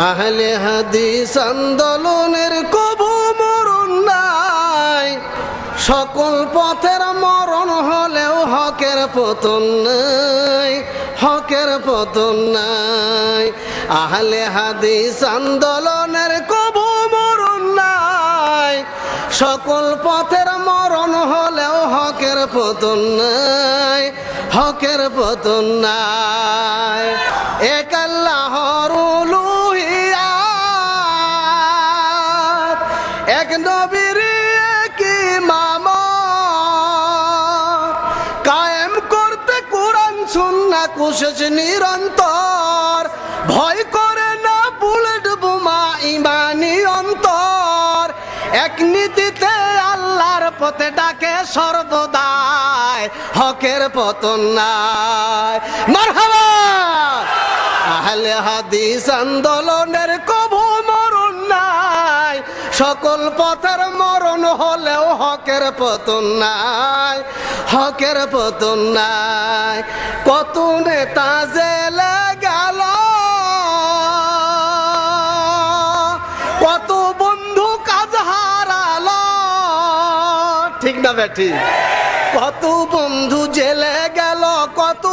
আহলে হাদিস আন্দোলনের কবু মরণ নাই। সকল পথের মরণ হলেও হকের পতন নাই, হকের পতন নাই। আহলে হাদিস আন্দোলনের কবু মরণ নাই। সকল পথের মরণ হলেও হকের পতন নাই, হকের পতন নাই। এক নবীর কি মাম কায়েম করতে কোরআন সুন্না কুশেষ নিরন্তর। ভয় করে না বুলেট বোমা, ইমানি অন্তর। এক নীতিতে আল্লাহর পথে ডাকে সর্বদাই, হকের পতন নাই। মারহাবা! আহলে হাদিস আন্দোলনের নাই সকল পথের মরণ হলেও হকের পতন নাই, হকের পতন নাই। কত নেতা জেলে গেল, কত বন্ধু কাজ হারালো। ঠিক না বেটি কত বন্ধু জেলে গেল, কত